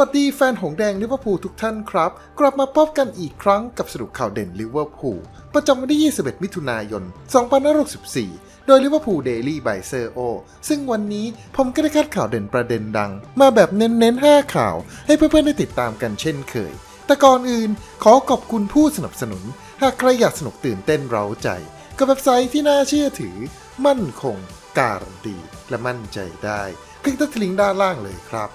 สวัสดีแฟนหงแดงลิเวอร์พูลทุกท่านครับ กลับมาพบกันอีกครั้งกับสรุปข่าวเด่นลิเวอร์พูลประจำวันที่ 21 มิถุนายน 2564 โดยลิเวอร์พูลเดลี่บายเซอร์โอซึ่งวันนี้ผมก็ได้คัดข่าวเด่นประเด็นดัง มาแบบเน้นๆ 5 ข่าว ให้เพื่อนๆ ได้ติดตามกันเช่นเคย แต่ก่อนอื่นขอขอบคุณผู้สนับสนุน หากใครอยากสนุกตื่นเต้นเร้าใจ กับเว็บไซต์ที่น่าเชื่อถือ มั่นคง การันตีและมั่นใจได้ คลิกที่ลิงก์ด้านล่างเลยครับ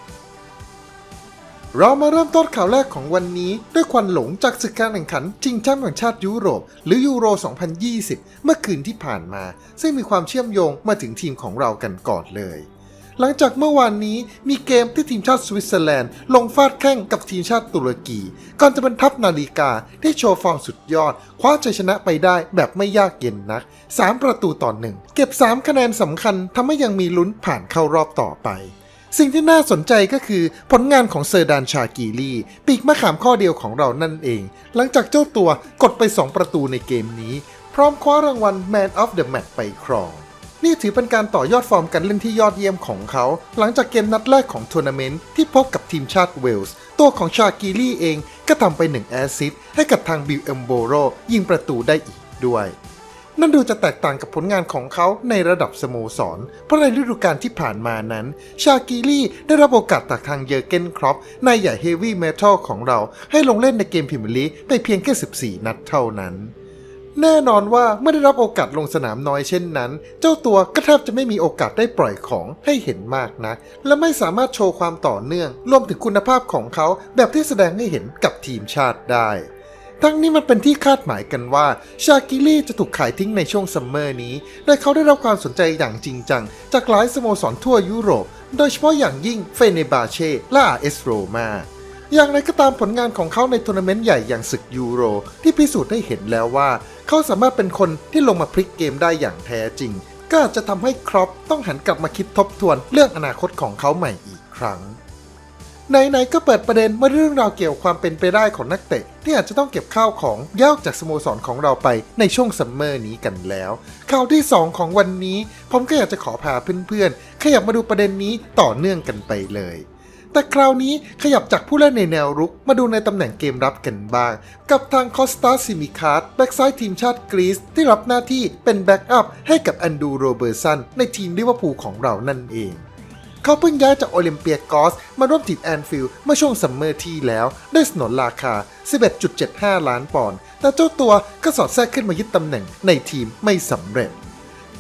เรามาเริ่มต้นข่าวแรกของวันนี้ ด้วยควันหลงจากศึกการแข่งขันชิงแชมป์แห่งชาติยุโรป หรือยูโร 2020 เมื่อคืนที่ผ่านมา ซึ่งมีความเชื่อมโยงมาถึงทีมของเรากันก่อนเลย หลังจากเมื่อวานนี้มีเกมที่ทีมชาติสวิตเซอร์แลนด์ ลงฟาดแข่งกับทีมชาติตุรกี ก่อนจะบรรทับนาฬิกาที่โชว์ฟอร์มสุดยอด คว้าชัยชนะไปได้แบบไม่ยากเย็นนัก 3 ประตูต่อหนึ่งเก็บ 3 คะแนนสำคัญทำให้ยังมีลุ้นผ่านเข้ารอบต่อไป สิ่งที่น่าสนใจก็คือผลงานของเซอร์ดานชากีรีปีกมะขามข้อเดียวของเรานั่นเอง หลังจากเจ้าตัวกดไป 2 ประตูในเกมนี้ พร้อมคว้ารางวัล Man of the Match ไปครอง นี่ถือเป็นการต่อยอดฟอร์มการเล่นที่ยอดเยี่ยมของเขา หลังจากเกมนัดแรกของทัวร์นาเมนต์ที่พบกับทีมชาติเวลส์ ตัวของชากีรีเองก็ทำไป1แอสซิสต์ให้กับทางบิลเอมโบโรยิงประตูได้อีกด้วย นั่นดูจะแตกต่างกับผลงานของเขาในระดับสโมสร เพราะในฤดูกาลที่ผ่านมานั้น ชากิลี่ได้รับโอกาสจากทางเยอร์เกนครอปนายใหญ่เฮฟวี่เมทัลของเรา ให้ลงเล่นในเกมพรีเมียร์ลีไปเพียงแค่ 14 นัดเท่านั้น แน่นอนว่าเมื่อได้รับโอกาสลงสนามน้อยเช่นนั้น เจ้าตัวก็แทบจะไม่มีโอกาสได้ปล่อยของให้เห็นมากนะ และไม่สามารถโชว์ความต่อเนื่อง รวมถึงคุณภาพของเขาแบบที่แสดงให้เห็นกับทีมชาติได้ ทั้งนี้มันเป็นที่คาดหมายกันว่าชากิลี่จะถูกขายทิ้งในช่วงซัมเมอร์นี้และเขาได้รับความสนใจอย่างจริงจัง จากหลายสโมสรทั่วยุโรป โดยเฉพาะอย่างยิ่งเฟเนบาเช่และอาเอสโรมาอย่างไรก็ตามผลงานของเขาในทัวร์นาเมนต์ใหญ่อย่างศึกยูโร ที่พิสูจน์ให้เห็นแล้วว่า เขาสามารถเป็นคนที่ลงมาพลิกเกมได้อย่างแท้จริง ก็จะทำให้ครอปต้องหันกลับมาคิดทบทวนเรื่องอนาคตของเขาใหม่อีกครั้ง ไหนๆก็เปิดประเด็นมาเรื่องราวเกี่ยวความเป็นไปได้ของนักเตะ ที่อาจจะต้องเก็บข้าวของย้ายอกจากสโมสรของเราไปในช่วงซัมเมอร์นี้กันแล้ว ข่าวที่ 2 ของวันนี้ ผมก็อยากจะขอพาเพื่อนๆ ขยับมาดูประเด็นนี้ต่อเนื่องกันไปเลย แต่คราวนี้ขยับจากผู้เล่นในแนวรุกมาดูในตำแหน่งเกมรับกันบ้าง กับทางคอสตาซิมิคาร์ดแบ็กซ้ายทีมชาติกรีซที่รับหน้าที่เป็นแบ็กอัพให้กับอันดูโรเบอร์สันในทีมลิเวอร์พูลของเรานั่นเอง เขาเพิ่งย้ายจากโอลิมเปียกอสมาร่วมทีมแอนฟิลด์เมื่อช่วงซัมเมอร์ที่แล้ว ได้สนนราคา 11.75 ล้านปอนด์แต่เจ้าตัวก็สอดแทรกขึ้นมายึดตำแหน่งในทีมไม่สำเร็จ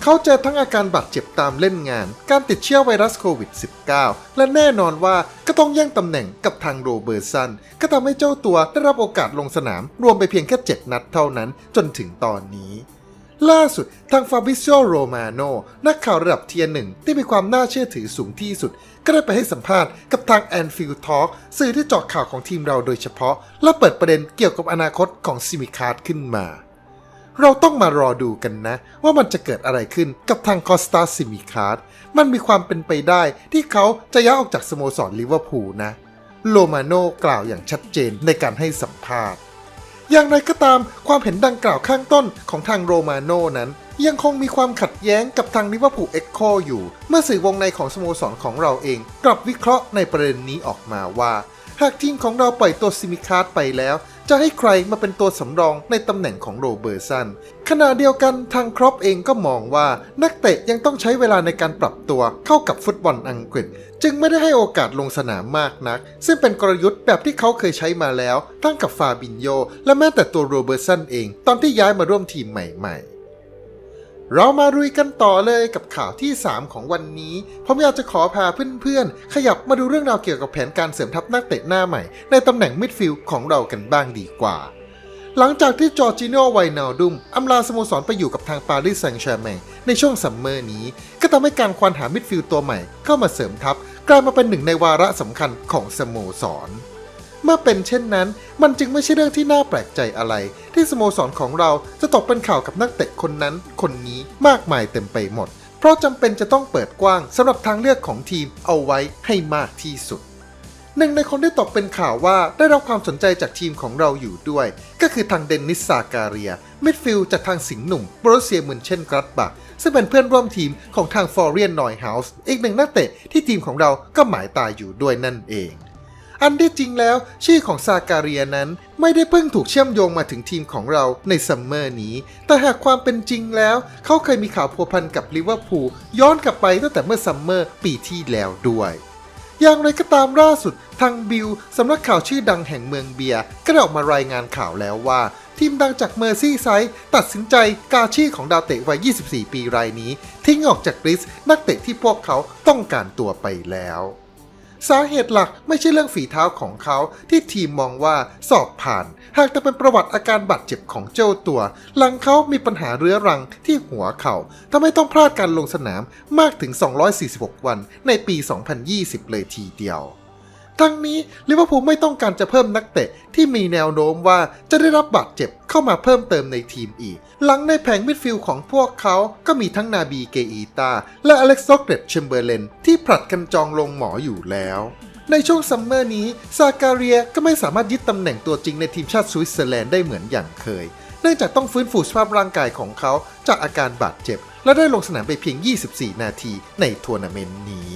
เขาเจอทั้งอาการบาดเจ็บตามเล่นงาน การติดเชื้อไวรัสโควิด -19 และแน่นอนว่าก็ต้องแย่งตำแหน่งกับทางโรเบอร์สัน ก็ทำให้เจ้าตัวได้รับโอกาสลงสนาม รวมไปเพียงแค่ 7 นัดเท่านั้นจนถึงตอนนี้ ล่าสุดทางฟาบิซิโอโรมาโนนักข่าวระดับเทียร์หนึ่งที่มีความน่าเชื่อถือสูงที่สุด ก็ได้ไปให้สัมภาษณ์กับทางแอนฟิลด์ทอล์กสื่อที่เจาะข่าวของทีมเราโดยเฉพาะ และเปิดประเด็นเกี่ยวกับอนาคตของซิมิคาร์ดขึ้นมา เราต้องมารอดูกันนะ ว่ามันจะเกิดอะไรขึ้นกับทางคอสตาซิมิคาร์ดมันมีความเป็นไปได้ที่เขาจะย้ายออกจากสโมสรลิเวอร์พูลนะ โลมาโนกล่าวอย่างชัดเจนในการให้สัมภาษณ์ อย่างไรก็ตามความเห็นดังกล่าวข้างต้นของทางโรมาโนนั้น ยังคงมีความขัดแย้งกับทางลิเวอร์พูลเอ็กโคอยู่ เมื่อสื่อวงในของสโมสรของเราเอง กลับวิเคราะห์ในประเด็นนี้ออกมาว่า หากทีมของเราปล่อยตัวซิมิคาร์ดไปแล้ว จะให้ใครมาเป็นตัวสำรองในตำแหน่งของโรเบอร์สันขณะเดียวกันทางครอปเองก็มองว่านักเตะยังต้องใช้เวลาในการปรับตัวเข้ากับฟุตบอลอังกฤษ จึงไม่ได้ให้โอกาสลงสนามมากนัก ซึ่งเป็นกลยุทธ์แบบที่เขาเคยใช้มาแล้ว ตั้งกับฟาบินโยและแม้แต่ตัวโรเบอร์สันเอง ตอนที่ย้ายมาร่วมทีมใหม่ ๆ เรามารุยกันต่อเลยกับข่าวที่ 3 ของวันนี้ ผมอยากจะขอพาเพื่อนๆ ขยับมาดูเรื่องราวเกี่ยวกับแผนการเสริมทัพนักเตะหน้าใหม่ ในตำแหน่งมิดฟิลด์ของเรากันบ้างดีกว่า หลังจากที่จอร์จิโนไวนาลดุมอำลาสโมสรไปอยู่กับทางปารีสแซงต์แชร์แมงในช่วงซัมเมอร์นี้ ก็ทำให้การควานหามิดฟิลด์ตัวใหม่เข้ามาเสริมทัพ กลายมาเป็นหนึ่งในวาระสำคัญของสโมสรเมื่อเป็นเช่นนั้น มันจึงไม่ใช่เรื่องที่น่าแปลกใจอะไร ที่สโมสรของเราจะตกเป็นข่าวกับนักเตะคนนั้นคนนี้มากมายเต็มไปหมด เพราะจำเป็นจะต้องเปิดกว้างสำหรับทางเลือกของทีมเอาไว้ให้มากที่สุด หนึ่งในคนที่ตกเป็นข่าวว่าได้รับความสนใจจากทีมของเราอยู่ด้วย ก็คือทางเดนนิสซาการียมิดฟิลด์จากทางสิงห์หนุ่มบรเซียมุนเช่นกรัตบักซึ่งเป็นเพื่อนร่วมทีมของทางฟอร์เรียนนอยเฮาส์อีกหนึ่งนักเตะที่ทีมของเราก็หมายตาอยู่ด้วยนั่นเอง อันที่จริงแล้วชื่อของซาการียนั้นไม่ได้เพิ่งถูกเชื่อมโยงมาถึงทีมของเราในซัมเมอร์นี้ แต่หากความเป็นจริงแล้ว เขาเคยมีข่าวพัวพันกับลิเวอร์พูลย้อนกลับไปตั้งแต่เมื่อซัมเมอร์ปีที่แล้วด้วยอย่างไรก็ตามล่าสุด ทางบิลสำนักข่าวชื่อดังแห่งเมืองเบียร์ก็ได้ออกมารายงานข่าวแล้วว่า ทีมดังจากเมอร์ซี่ไซด์ตัดสินใจกาชื่อของดาวเตะวัย 24 ปีรายนี้ ทิ้งออกจากลิสต์นักเตะที่พวกเขาต้องการตัวไปแล้ว สาเหตุหลักไม่ใช่เรื่องฝีเท้าของเขาที่ทีมมองว่าสอบผ่าน หากแต่เป็นประวัติอาการบาดเจ็บของเจ้าตัว หลังเขามีปัญหาเรื้อรังที่หัวเขา่าทำให้ต้องพลาดการลงสนามมากถึง 246 วันในปี 2020 เลยทีเดียว ทั้งนี้ลิเวอร์พูลไม่ต้องการจะเพิ่มนักเตะที่มีแนวโน้มว่าจะได้รับบาดเจ็บเข้ามาเพิ่มเติมในทีมอีก หลังในแผงมิดฟิลด์ของพวกเขาก็มีทั้งนาบีเกอีตาและอเล็กซ์โซเกรตเชมเบอร์เลนที่ผลัดกันจองลงหมออยู่แล้วในช่วงซัมเมอร์นี้ ซากาเรียก็ไม่สามารถยึดตำแหน่งตัวจริงในทีมชาติสวิตเซอร์แลนด์ได้เหมือนอย่างเคย เนื่องจากต้องฟื้นฟูสภาพร่างกายของเขาจากอาการบาดเจ็บ และได้ลงสนามไปเพียง 24 นาทีในทัวร์นาเมนต์นี้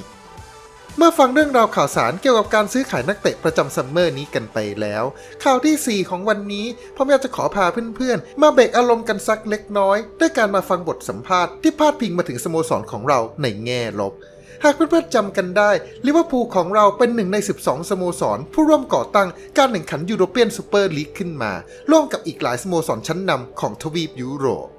เมื่อฟังเรื่องราวข่าวสารเกี่ยวกับการซื้อขายนักเตะประจำซัมเมอร์นี้กันไปแล้ว ข่าวทีสี่ 4 ของวันนี้ผมอยากจะขอพาเพื่อนๆ มาเบรกอารมณ์กันสักเล็กน้อย ด้วยการมาฟังบทสัมภาษณ์ที่พาดพิงมาถึงสโมสรของเราในแง่ลบหากเพื่อนๆจำกันได้ลิเวอร์พูลของเราเป็นหนึ่งใน 12 สโมสร ผู้ร่วมก่อตั้งการแข่งขันยูโรเปียนซูเปอร์ลีกขึ้นมา ร่วมกับอีกหลายสโมสรชั้นนำของทวีปยุโรป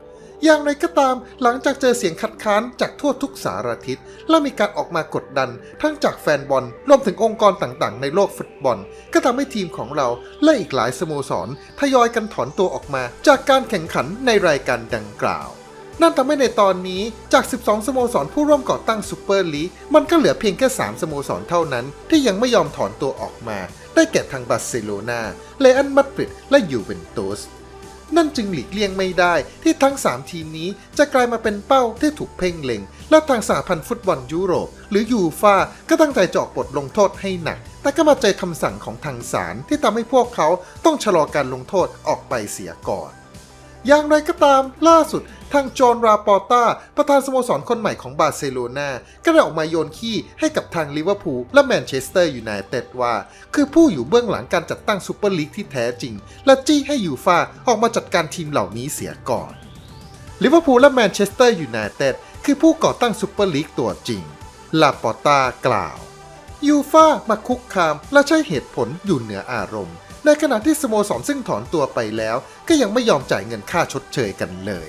อย่างไรก็ตามหลังจากเจอเสียงคัดค้านจากทั่วทุกสารทิศ และมีการออกมากดดันทั้งจากแฟนบอลรวมถึงองค์กรต่างๆ ในโลกฟุตบอล ก็ทำให้ทีมของเราและอีกหลายสโมสรทยอยกันถอนตัวออกมา จากการแข่งขันในรายการดังกล่าว นั่นทำให้ในตอนนี้จาก 12 สโมสรผู้ร่วมก่อตั้งซูเปอร์ลีกมันก็เหลือเพียงแค่ 3 สโมสรเท่านั้น ที่ยังไม่ยอมถอนตัวออกมา ได้แก่ทางบาร์เซโลนาเรอัลมาดริดและยูเวนตุส นั่นจึงหลีกเลี่ยงไม่ได้ที่ทั้ง 3 ทีมนี้จะกลายมาเป็นเป้าที่ถูกเพ่งเล็ง และทางสหพันธ์ฟุตบอลยุโรป หรือยูฟาก็ตั้งใจเจาะบทลงโทษให้หนัก แต่ก็มาเจอคำสั่งของทางศาลที่ทำให้พวกเขาต้องชะลอการลงโทษออกไปเสียก่อน อย่างไรก็ตามล่าสุดทางโจนราปอร์ตาประธานสโมสรคนใหม่ของบาร์เซโลนาก็ได้ออกมาโยนขี้ให้กับทางลิเวอร์พูลและแมนเชสเตอร์ยูไนเต็ดว่า คือผู้อยู่เบื้องหลังการจัดตั้งซูเปอร์ลีกที่แท้จริง และจี้ให้ยูฟาออกมาจัดการทีมเหล่านี้เสียก่อนลิเวอร์พูลและแมนเชสเตอร์ยูไนเต็ดคือผู้ก่อตั้งซูเปอร์ลีกตัวจริงลาปอร์ตากล่าวยูฟามาคุกคามและใช้เหตุผลอยู่เหนืออารมณ์ ในขณะที่สโมสรซึ่งถอนตัวไปแล้ว ก็ยังไม่ยอมจ่ายเงินค่าชดเชยกันเลย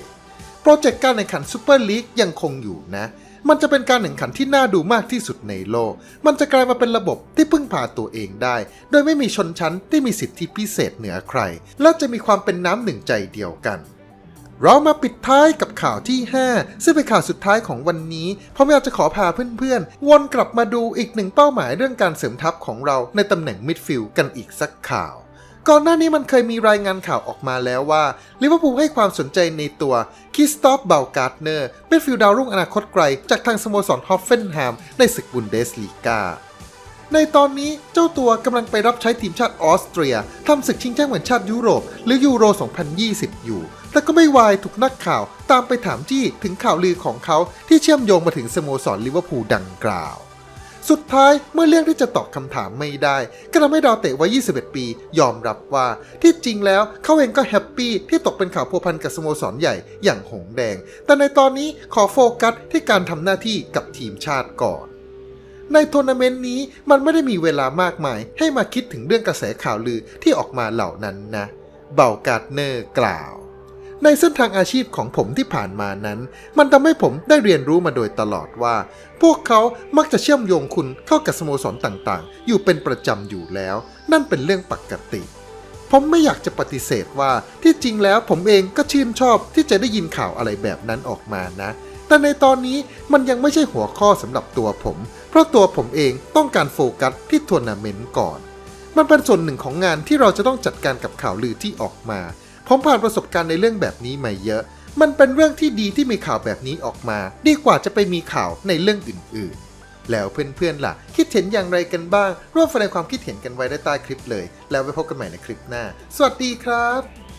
โปรเจกต์การแข่งขันซูเปอร์ลีกยังคงอยู่นะ มันจะเป็นการแข่งขันที่น่าดูมากที่สุดในโลก มันจะกลายมาเป็นระบบที่พึ่งพาตัวเองได้ โดยไม่มีชนชั้นที่มีสิทธิพิเศษเหนือใคร และจะมีความเป็นน้ำหนึ่งใจเดียวกัน เรามาปิดท้ายกับข่าวที่ 5 ซึ่งเป็นข่าวสุดท้ายของวันนี้ผมอยากจะขอพาเพื่อนๆ วนกลับมาดูอีกหนึ่งเป้าหมายเรื่องการเสริมทัพของเราในตำแหน่งมิดฟิลด์กันอีกสักข่าว ก่อนหน้านี้มันเคยมีรายงานข่าวออกมาแล้วว่าลิเวอร์พูลให้ความสนใจในตัวคิสตอฟเบลการ์เนอร์เป็นฟิลด์ดาวรุ่งอนาคตไกล จากทางสโมสรฮอฟเฟนแฮมในศึกบุนเดสลีกา ในตอนนี้เจ้าตัวกำลังไปรับใช้ทีมชาติออสเตรียทำศึกชิงแชมป์แห่งชาติยุโรป หรือยูโร 2020 อยู่ แต่ก็ไม่วายถูกนักข่าวตามไปถามจี้ถึงข่าวลือของเขาที่เชื่อมโยงมาถึงสโมสรลิเวอร์พูลดังกล่าว สุดท้ายเมื่อเรื่องที่จะตอบคำถามไม่ได้ ก็ทำให้ดาวเตะวัย 21 ปี ยอมรับว่าที่จริงแล้วเขาเองก็แฮปปี้ที่ตกเป็นข่าวพัวพันกับสโมสรใหญ่อย่างหงแดง แต่ในตอนนี้ขอโฟกัสที่การทำหน้าที่กับทีมชาติก่อน ในทัวร์นาเมนต์นี้มันไม่ได้มีเวลามากมาย ให้มาคิดถึงเรื่องกระแสข่าวลือที่ออกมาเหล่านั้นนะเบาการ์ดเนอร์กล่าว ในเส้นทางอาชีพของผมที่ผ่านมานั้น มันทำให้ผมได้เรียนรู้มาโดยตลอดว่า พวกเขามักจะเชื่อมโยงคุณเข้ากับสโมสรต่างๆ อยู่เป็นประจำอยู่แล้ว นั่นเป็นเรื่องปกติผมไม่อยากจะปฏิเสธว่าที่จริงแล้วผมเองก็ชื่นชอบที่จะได้ยินข่าวอะไรแบบนั้นออกมานะ แต่ในตอนนี้มันยังไม่ใช่หัวข้อสำหรับตัวผม เพราะตัวผมเองต้องการโฟกัสที่ทัวร์นาเมนต์ก่อน มันเป็นส่วนหนึ่งของงานที่เราจะต้องจัดการกับข่าวลือที่ออกมา ผมผ่านประสบการณ์ในเรื่องแบบนี้มาเยอะ มันเป็นเรื่องที่ดีที่มีข่าวแบบนี้ออกมา ดีกว่าจะไปมีข่าวในเรื่องอื่นๆ แล้วเพื่อนๆล่ะ คิดเห็นอย่างไรกันบ้าง ร่วมแสดงความคิดเห็นกันไว้ได้ใต้คลิปเลย แล้วไว้พบกันใหม่ในคลิปหน้า สวัสดีครับ